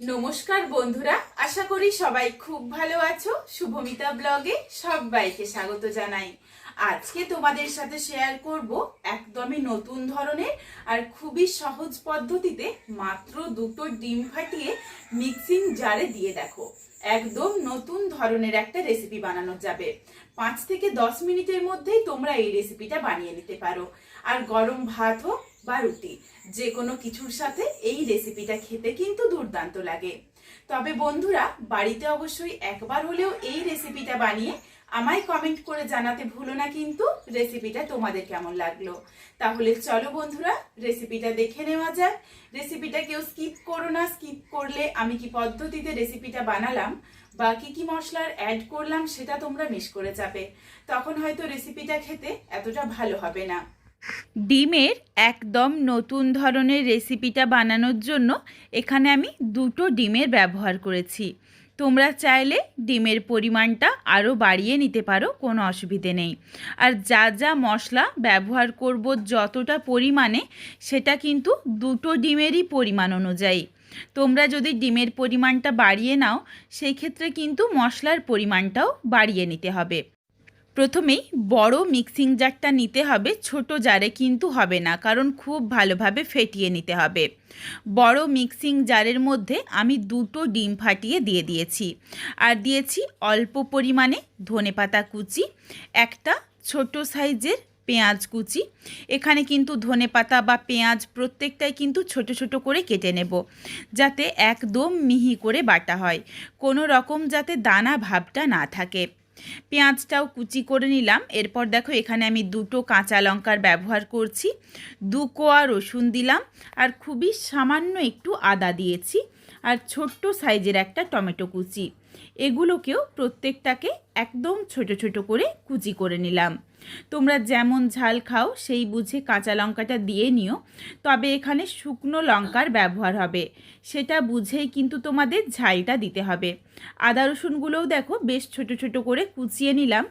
নমস্কার বন্ধুরা, আশা করি সবাই খুব ভালো আছো। শুভমিতা ব্লগে সবাইকে স্বাগত জানাই। আজকে তোমাদের সাথে শেয়ার করব একদমই নতুন ধরনের আর খুবই সহজ পদ্ধতিতে মাত্র দুটো ডিম ফাটিয়ে মিক্সিং জারে দিয়ে দেখো। একদম নতুন ধরনের একটা রেসিপি বানানো যাবে। পাঁচ থেকে দশ মিনিটের মধ্যেই তোমরা এই রেসিপিটা বানিয়ে নিতে পারো। আর গরম ভাত হোক বা রুটি। যে কোনো কিছুর সাথে এই রেসিপিটা খেতে কিন্তু দুর্দান্ত লাগে। তবে বন্ধুরা, বাড়িতে অবশ্যই একবার হলেও এই রেসিপিটা বানিয়ে আমায় কমেন্ট করে জানাতে ভুলো না কিন্তু রেসিপিটা তোমাদের কেমন লাগল। তাহলে চলো বন্ধুরা রেসিপিটা দেখে নেওয়া যাক। রেসিপিটা কেউ স্কিপ করো না স্কিপ করলে আমি কি পদ্ধতিতে রেসিপিটা বানালাম বা কি কি মশলার অ্যাড করলাম সেটা তোমরা মিস করে যাবে। তখন হয়তো রেসিপিটা খেতে এতটা ভালো হবে না। ডিমের একদম নতুন ধরনের রেসিপিটা বানানোর জন্য এখানে আমি দুটো ডিমের ব্যবহার করেছি। তোমরা চাইলে ডিমের পরিমাণটা আরও বাড়িয়ে নিতে পারো, কোনো অসুবিধে নেই। আর যা যা মশলা ব্যবহার করব যতটা পরিমাণে, সেটা কিন্তু দুটো ডিমেরই পরিমাণ অনুযায়ী। তোমরা যদি ডিমের পরিমাণটা বাড়িয়ে নাও, সেই ক্ষেত্রে কিন্তু মশলার পরিমাণটাও বাড়িয়ে নিতে হবে। প্রথমেই বড় মিক্সিং জারটা নিতে হবে, ছোট জারে কিন্তু হবে না, কারণ খুব ভালোভাবে ফেটিয়ে নিতে হবে। বড় মিক্সিং জারের মধ্যে আমি দুটো ডিম ফাটিয়ে দিয়ে দিয়েছি। আর দিয়েছি অল্প পরিমাণে ধনেপাতা কুচি, একটা ছোট সাইজের পেঁয়াজ কুচি। এখানে কিন্তু ধনেপাতা বা পেঁয়াজ প্রত্যেকটাই কিন্তু ছোট ছোট করে কেটে নেব, যাতে একদম মিহি করে বাটা হয়। কোনো রকম যাতে দানা ভাবটা না থাকে। পেঁয়াজটাও কুচি করে নিলাম। এরপর দেখো এখানে আমি দুটো কাঁচা লঙ্কার ব্যবহার করছি। দু কোয়া রসুন দিলাম আর খুবই সামান্য একটু আদা দিয়েছি আর ছোট্ট সাইজের একটা টমেটো কুচি। এগুলোকেও প্রত্যেকটাকে একদম ছোট ছোট করে কুচি করে নিলাম। তোমরা যেমন ঝাল খাও, সেই বুঝে কাঁচা লঙ্কাটা দিয়ে নিও। তবে এখানে শুকনো লঙ্কার ব্যবহার হবে। সেটা বুঝেই কিন্তু তোমাদের ঝালটা দিতে হবে। আদা রসুনগুলোও দেখো বেশ ছোট ছোট করে কুচিয়ে নিলাম,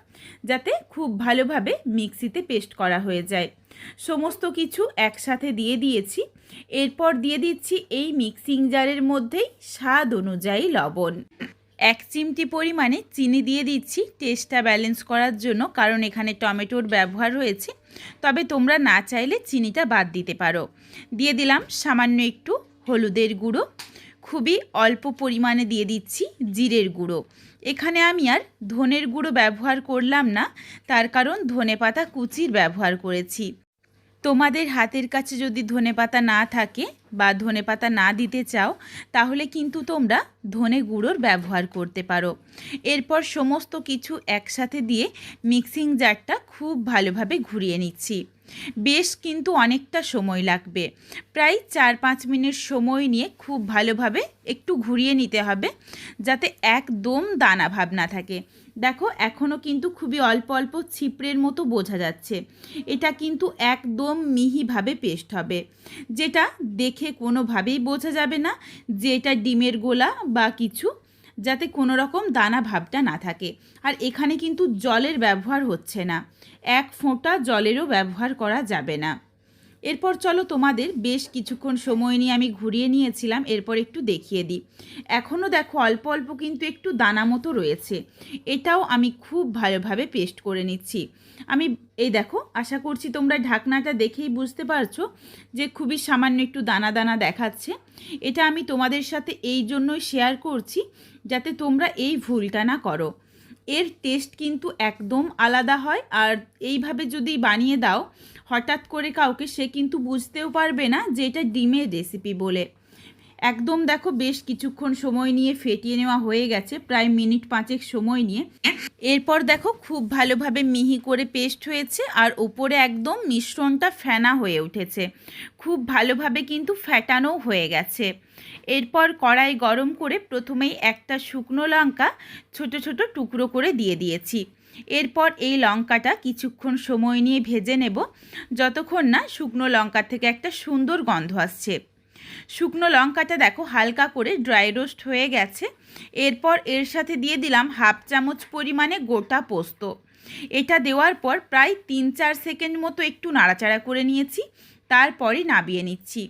যাতে খুব ভালোভাবে মিক্সিতে পেস্ট করা হয়ে যায়। সমস্ত কিছু একসাথে দিয়ে দিয়েছি। এরপর দিয়ে দিচ্ছি এই মিক্সিং জারের মধ্যেই স্বাদ অনুযায়ী লবণ। এক চিমটি পরিমাণে চিনি দিয়ে দিচ্ছি টেস্টটা ব্যালেন্স করার জন্য, কারণ এখানে টমেটোর ব্যবহার রয়েছে। তবে তোমরা না চাইলে চিনিটা বাদ দিতে পারো। দিয়ে দিলাম সামান্য একটু হলুদের গুঁড়ো। খুবই অল্প পরিমাণে দিয়ে দিচ্ছি জিরের গুঁড়ো। এখানে আমি আর ধনের গুঁড়ো ব্যবহার করলাম না, তার কারণ ধনে পাতা কুচির ব্যবহার করেছি। তোমাদের হাতের কাছে যদি ধনেপাতা না থাকে বা ধনেপাতা না দিতে চাও, তাহলে কিন্তু তোমরা ধনে গুঁড়োর ব্যবহার করতে পারো। এরপর সমস্ত কিছু একসাথে দিয়ে মিক্সিং জারটা খুব ভালোভাবে ঘুরিয়ে নিচ্ছি। বেশ কিন্তু অনেকটা সময় লাগবে। প্রায় চার পাঁচ মিনিট সময় নিয়ে খুব ভালোভাবে একটু ঘুরিয়ে নিতে হবে, যাতে একদম দানা ভাব না থাকে। দেখো এখনও কিন্তু খুবই অল্প অল্প ছিপড়ের মতো বোঝা যাচ্ছে। এটা কিন্তু একদম মিহিভাবে পেস্ট হবে। যেটা দেখে কোনোভাবেই বোঝা যাবে না যে এটা ডিমের গোলা বা কিছু, যাতে কোনো রকম দানা ভাবটা না থাকে। আর এখানে কিন্তু জলের ব্যবহার হচ্ছে না। এক ফোঁটা জলেরও ব্যবহার করা যাবে না। এরপর চলো তোমাদের বেশ কিছুক্ষণ সময় নিয়ে আমি ঘুরিয়ে নিয়েছিলাম, এরপর একটু দেখিয়ে দিই। এখনও দেখো অল্প অল্প কিন্তু একটু দানা মতো রয়েছে। এটাও আমি খুব ভালোভাবে পেস্ট করে নিচ্ছি। আমি, এই দেখো, আশা করছি তোমরা ঢাকনাটা দেখেই বুঝতে পারছ যে খুবই সামান্য একটু দানা দানা দেখাচ্ছে। এটা আমি তোমাদের সাথে এই জন্যই শেয়ার করছি যাতে তোমরা এই ভুলটা না করো। এর টেস্ট কিন্তু একদম আলাদা হয়, আর এইভাবে যদি বানিয়ে দাও হঠাৎ করে কাউকে সে কিন্তু বুঝতেও পারবে না যে এটা ডিমের রেসিপি বলে। একদম দেখো বেশ কিছুক্ষণ সময় নিয়ে ফেটিয়ে নেওয়া হয়ে গেছে, প্রায় মিনিট পাঁচেক সময় নিয়ে। এরপর দেখো খুব ভালোভাবে মিহি করে পেস্ট হয়েছে আর ওপরে একদম মিশ্রণটা ফেনা হয়ে উঠেছে। খুব ভালোভাবে কিন্তু ফ্যাটানোও হয়ে গেছে। এরপর কড়াই গরম করে প্রথমেই একটা শুকনো লঙ্কা ছোট ছোট টুকরো করে দিয়ে দিয়েছি। এরপর এই লঙ্কাটা কিছুক্ষণ সময় নিয়ে ভেজে নেব। যতক্ষণ না শুকনো লঙ্কা থেকে একটা সুন্দর গন্ধ আসছে। শুকনো লঙ্কাটা দেখো হালকা করে ড্রাই রোস্ট হয়ে গেছে। এরপর এর সাথে দিয়ে দিলাম হাফ চামচ পরিমাণে গোটা পোস্ত। এটা দেওয়ার পর প্রায় তিন চার সেকেন্ড মতো একটু নাড়াচাড়া করে নিয়েছি, তারপরই নাবিয়ে নিচ্ছি।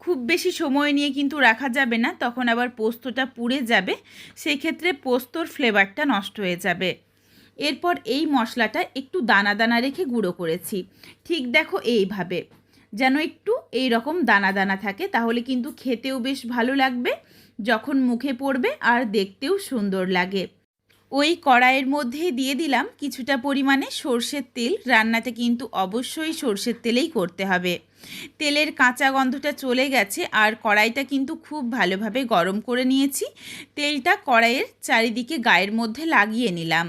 খুব বেশি সময় নিয়ে কিন্তু রাখা যাবে না, তখন আবার পোস্তটা পুড়ে যাবে, সেক্ষেত্রে পোস্তর ফ্লেভারটা নষ্ট হয়ে যাবে। এরপর এই মশলাটা একটু দানা দানা রেখে গুঁড়ো করেছি। ঠিক দেখো এইভাবে। যেন একটু এই রকম দানা দানা থাকে, তাহলে কিন্তু খেতেও বেশ ভালো লাগবে, যখন মুখে পড়বে আর দেখতেও সুন্দর লাগে। ওই কড়াইয়ের মধ্যে দিয়ে দিলাম কিছুটা পরিমাণে সর্ষের তেল। রান্নাটা কিন্তু অবশ্যই সর্ষের তেলেই করতে হবে। তেলের কাঁচা গন্ধটা চলে গেছে আর কড়াইটা কিন্তু খুব ভালোভাবে গরম করে নিয়েছি। তেলটা কড়াইয়ের চারিদিকে গায়ের মধ্যে লাগিয়ে নিলাম,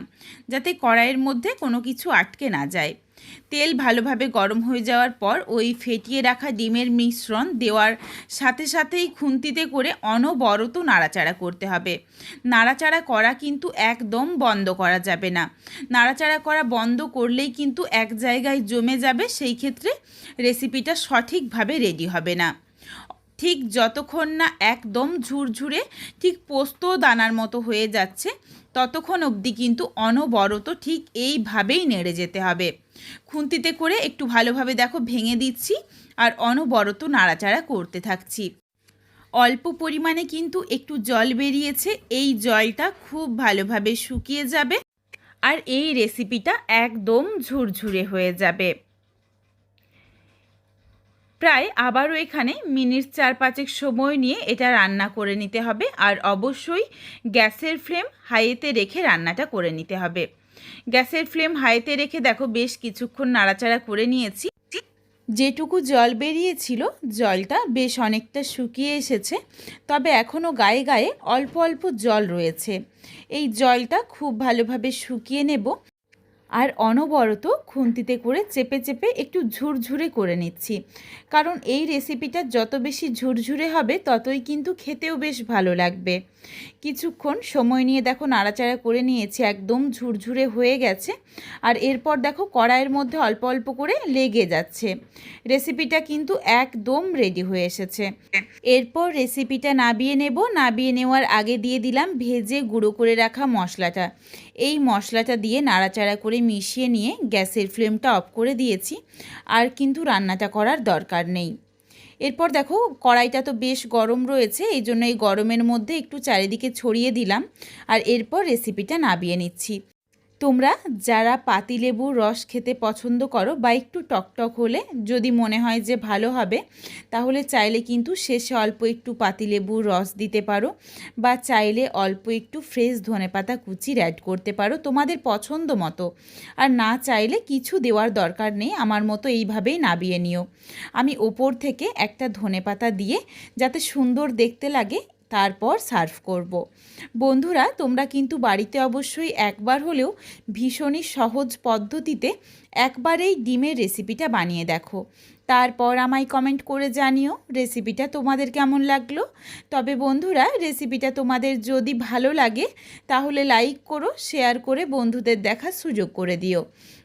যাতে কড়াইয়ের মধ্যে কোনো কিছু আটকে না যায়। তেল ভালোভাবে গরম হয়ে যাওয়ার পর ওই ফেটিয়ে রাখা ডিমের মিশ্রণ দেওয়ার সাথে সাথেই খুন্তিতে করে অনবরত নাড়াচাড়া করতে হবে। নাড়াচাড়া করা কিন্তু একদম বন্ধ করা যাবে না। নাড়াচাড়া করা বন্ধ করলেই কিন্তু এক জায়গায় জমে যাবে, সেই ক্ষেত্রে রেসিপিটা সঠিকভাবে রেডি হবে না। ঠিক যতক্ষণ না একদম ঝুরঝুরে, ঠিক পোস্ত দানার মতো হয়ে যাচ্ছে, ততক্ষণ অবধি কিন্তু অনবরত ঠিক এইভাবেই নেড়ে যেতে হবে। খুন্তিতে করে একটু ভালোভাবে দেখো ভেঙে দিচ্ছি আর অনবরত নাড়াচাড়া করতে থাকছি। অল্প পরিমাণে কিন্তু একটু জল বেরিয়েছে, এই জলটা খুব ভালোভাবে শুকিয়ে যাবে আর এই রেসিপিটা একদম ঝুরঝুরে হয়ে যাবে। প্রায় আবারও এখানে মিনিট চার পাঁচেক সময় নিয়ে এটা রান্না করে নিতে হবে। আর অবশ্যই গ্যাসের ফ্লেম হাইতে রেখে রান্নাটা করে নিতে হবে। গ্যাসের ফ্লেম হাইতে রেখে দেখো বেশ কিছুক্ষণ নাড়াচাড়া করে নিয়েছি। যেটুকু জল বেরিয়েছিল, জলটা বেশ অনেকটা শুকিয়ে এসেছে, তবে এখনও গায়ে গায়ে অল্প অল্প জল রয়েছে। এই জলটা খুব ভালোভাবে শুকিয়ে নেব। আর অনবরত খুন্তিতে করে চেপে চেপে একটু ঝুরঝুরে করে নিচ্ছি। কারণ এই রেসিপিটা যত বেশি ঝুরঝুরে হবে, ততই কিন্তু খেতেও বেশ ভালো লাগবে। কিছুক্ষণ সময় নিয়ে দেখো নাড়াচাড়া করে নিয়েছি, একদম ঝুরঝুরে হয়ে গেছে। আর এরপর দেখো কড়াইয়ের মধ্যে অল্প অল্প করে লেগে যাচ্ছে। রেসিপিটা কিন্তু একদম রেডি হয়ে এসেছে। এরপর রেসিপিটা নাবিয়ে নেব। নাবিয়ে নেওয়ার আগে দিয়ে দিলাম ভেজে গুঁড়ো করে রাখা মশলাটা। এই মশলাটা দিয়ে নাড়াচাড়া করে মিশিয়ে নিয়ে গ্যাসের ফ্লেমটা অফ করে দিয়েছি, আর কিন্তু রান্নাটা করার দরকার নেই। এরপর দেখো, কড়াইটা তো বেশ গরম রয়েছে, এই জন্য এই গরমের মধ্যে একটু চারিদিকে ছড়িয়ে দিলাম, আর এরপর রেসিপিটা নাবিয়ে নিচ্ছি। তোমরা যারা পাতিলেবুর রস খেতে পছন্দ করো বা একটু টকটক হলে যদি মনে হয় যে ভালো হবে, তাহলে চাইলে কিন্তু শেষে অল্প একটু পাতিলেবুর রস দিতে পারো বা চাইলে অল্প একটু ফ্রেশ ধনেপাতা কুচির অ্যাড করতে পারো তোমাদের পছন্দ মতো। আর না চাইলে কিছু দেওয়ার দরকার নেই, আমার মতো এইভাবেই নাবিয়ে নিও। আমি ওপর থেকে একটা ধনেপাতা দিয়ে যাতে সুন্দর দেখতে লাগে তারপর সার্ভ করব। বন্ধুরা, তোমরা কিন্তু বাড়িতে অবশ্যই একবার হলেও ভীষণই সহজ পদ্ধতিতে একবারেই ডিমের রেসিপিটা বানিয়ে দেখো। তারপর আমায় কমেন্ট করে জানিও রেসিপিটা তোমাদের কেমন লাগল। তবে বন্ধুরা, রেসিপিটা তোমাদের যদি ভালো লাগে, তাহলে লাইক করো শেয়ার করে বন্ধুদের দেখার সুযোগ করে দিও।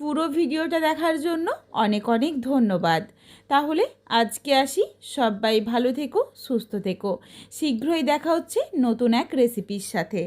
পুরো ভিডিওটা দেখার জন্য অনেক অনেক ধন্যবাদ। তাহলে আজকে আসি। সবাই ভালো থেকো, সুস্থ থেকো। শীঘ্রই দেখা হচ্ছে নতুন এক রেসিপির সাথে।